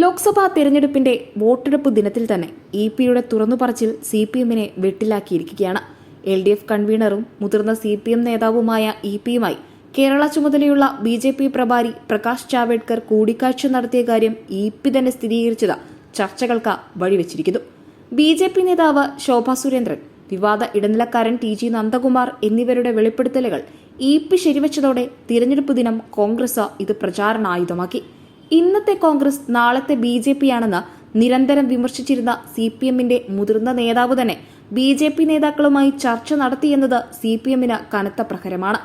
ലോക്സഭാ തിരഞ്ഞെടുപ്പിന്റെ വോട്ടെടുപ്പ് ദിനത്തിൽ തന്നെ ഇ പിയുടെ തുറന്നുപറച്ചിൽ സി പി എമ്മിനെ വെട്ടിലാക്കിയിരിക്കുകയാണ്. എൽ ഡി എഫ് കൺവീനറും മുതിർന്ന സി പി എം നേതാവുമായ ഇ പിയുമായി കേരള ചുമതലയുള്ള ബി ജെ പി പ്രഭാരി പ്രകാശ് ജാവേദ്കർ കൂടിക്കാഴ്ച നടത്തിയ കാര്യം ഇ പി തന്നെ സ്ഥിരീകരിച്ചത് ചർച്ചകൾക്ക് വഴിവെച്ചിരിക്കുന്നു. ബി ജെ പി നേതാവ് ശോഭാ സുരേന്ദ്രൻ വിവാദ ഇടനിലക്കാരൻ ടി ജി നന്ദകുമാർ എന്നിവരുടെ വെളിപ്പെടുത്തലുകൾ ഇ പി ശരിവച്ചതോടെ തിരഞ്ഞെടുപ്പ് ദിനം കോൺഗ്രസ് ഇത് പ്രചാരണായുധമാക്കി. ഇന്നത്തെ കോൺഗ്രസ് നാളത്തെ ബി ജെ പി ആണെന്ന് നിരന്തരം വിമർശിച്ചിരുന്ന സി പി എമ്മിന്റെ മുതിർന്ന നേതാവ് തന്നെ ബി ജെ പി നേതാക്കളുമായി ചർച്ച നടത്തിയെന്നത് സി പി എമ്മിന് കനത്ത പ്രഹരമാണ്.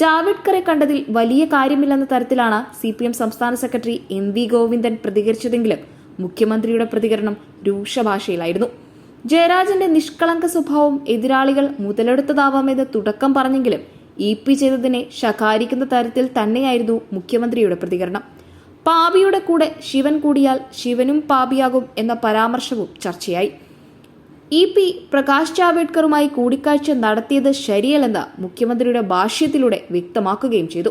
ജാവേദ്കറെ കണ്ടതിൽ വലിയ കാര്യമില്ലെന്ന തരത്തിലാണ് സി പി എം സംസ്ഥാന സെക്രട്ടറി എം വി ഗോവിന്ദൻ പ്രതികരിച്ചതെങ്കിലും മുഖ്യമന്ത്രിയുടെ പ്രതികരണം രൂക്ഷ ഭാഷയിലായിരുന്നു ജയരാജന്റെ നിഷ്കളങ്ക സ്വഭാവം എതിരാളികൾ മുതലെടുത്തതാവാമെന്ന് തുടക്കം പറഞ്ഞെങ്കിലും ഇ പി ചെയ്തതിനെ ശകാരിക്കുന്ന തരത്തിൽ തന്നെയായിരുന്നു മുഖ്യമന്ത്രിയുടെ പ്രതികരണം. പാപിയുടെ കൂടെ ശിവൻ കൂടിയാൽ ശിവനും പാപിയാകും എന്ന പരാമർശവും ചർച്ചയായി. ഇ പി പ്രകാശ് ജാവേദ്കറുമായി കൂടിക്കാഴ്ച നടത്തിയത് ശരിയല്ലെന്ന് മുഖ്യമന്ത്രിയുടെ ഭാഷ്യത്തിലൂടെ വ്യക്തമാക്കുകയും ചെയ്തു.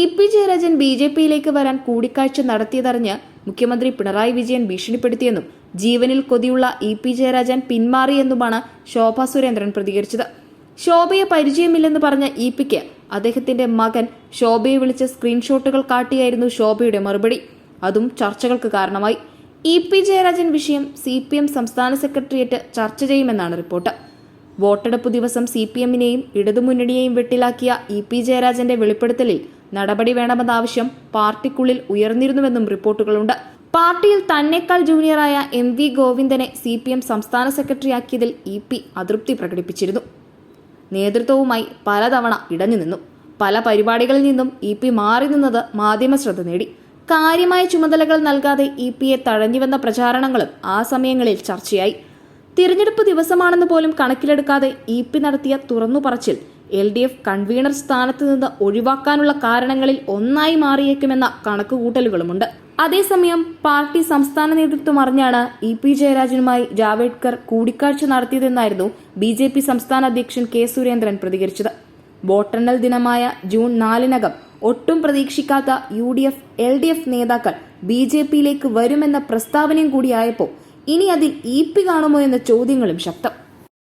E P Jayarajan B J പിയിലേക്ക് വരാൻ കൂടിക്കാഴ്ച നടത്തിയതറിഞ്ഞ് മുഖ്യമന്ത്രി പിണറായി വിജയൻ ഭീഷണിപ്പെടുത്തിയെന്നും ജീവനിൽ കൊതിയുള്ള ഇ പി ജയരാജൻ പിന്മാറിയെന്നുമാണ് ശോഭാ സുരേന്ദ്രൻ പ്രതികരിച്ചത്. ശോഭയെ പരിചയമില്ലെന്ന് പറഞ്ഞ ഇ പിക്ക് അദ്ദേഹത്തിന്റെ മകൻ ശോഭയെ വിളിച്ച സ്ക്രീൻഷോട്ടുകൾ കാട്ടിയായിരുന്നു ശോഭയുടെ മറുപടി. അതും ചർച്ചകൾക്ക് കാരണമായി. ഇ പി ജയരാജൻ വിഷയം സി പി എം സംസ്ഥാന സെക്രട്ടേറിയറ്റ് ചർച്ച ചെയ്യുമെന്നാണ് റിപ്പോർട്ട്. വോട്ടെടുപ്പ് ദിവസം സി പി എമ്മിനെയും ഇടതുമുന്നണിയെയും വെട്ടിലാക്കിയ ഇ പി ജയരാജന്റെ വെളിപ്പെടുത്തലിൽ നടപടി വേണമെന്ന ആവശ്യം പാർട്ടിക്കുള്ളിൽ ഉയർന്നിരുന്നുവെന്നും റിപ്പോർട്ടുകളുണ്ട്. പാർട്ടിയിൽ തന്നെക്കാൾ ജൂനിയറായ എം വി ഗോവിന്ദനെ സി പി എം സംസ്ഥാന സെക്രട്ടറിയാക്കിയതിൽ ഇ പി അതൃപ്തി പ്രകടിപ്പിച്ചിരുന്നു. നേതൃത്വവുമായി പലതവണ ഇടഞ്ഞു നിന്നു. പല പരിപാടികളിൽ നിന്നും ഇ പി മാറി നിന്നത് മാധ്യമ ശ്രദ്ധ നേടി. കാര്യമായ ചുമതലകൾ നൽകാതെ ഇ പിയെ തഴഞ്ഞുവെന്ന പ്രചാരണങ്ങളും ആ സമയങ്ങളിൽ ചർച്ചയായി. തിരഞ്ഞെടുപ്പ് ദിവസമാണെന്ന് പോലും കണക്കിലെടുക്കാതെ ഇ പി നടത്തിയ തുറന്നു പറച്ചിൽ എൽ ഡി എഫ് കൺവീനർ സ്ഥാനത്ത് നിന്ന് ഒഴിവാക്കാനുള്ള കാരണങ്ങളിൽ ഒന്നായി മാറിയേക്കുമെന്ന കണക്കുകൂട്ടലുകളുമുണ്ട്. അതേസമയം പാർട്ടി സംസ്ഥാന നേതൃത്വം അറിഞ്ഞാണ് ഇ പി ജയരാജനുമായി ജാവേദ്കർ കൂടിക്കാഴ്ച നടത്തിയതെന്നായിരുന്നു ബി ജെ പി സംസ്ഥാന അധ്യക്ഷൻ കെ സുരേന്ദ്രൻ പ്രതികരിച്ചത്. വോട്ടെണ്ണൽ ദിനമായ ജൂൺ നാലിനകം ഒട്ടും പ്രതീക്ഷിക്കാത്ത U D F L D F നേതാക്കൾ ബി ജെ പിയിലേക്ക് വരുമെന്ന പ്രസ്താവനയും കൂടിയായപ്പോൾ ഇനി അതിൽ ഇ പി കാണുമോ എന്ന ചോദ്യങ്ങളും ശക്തം.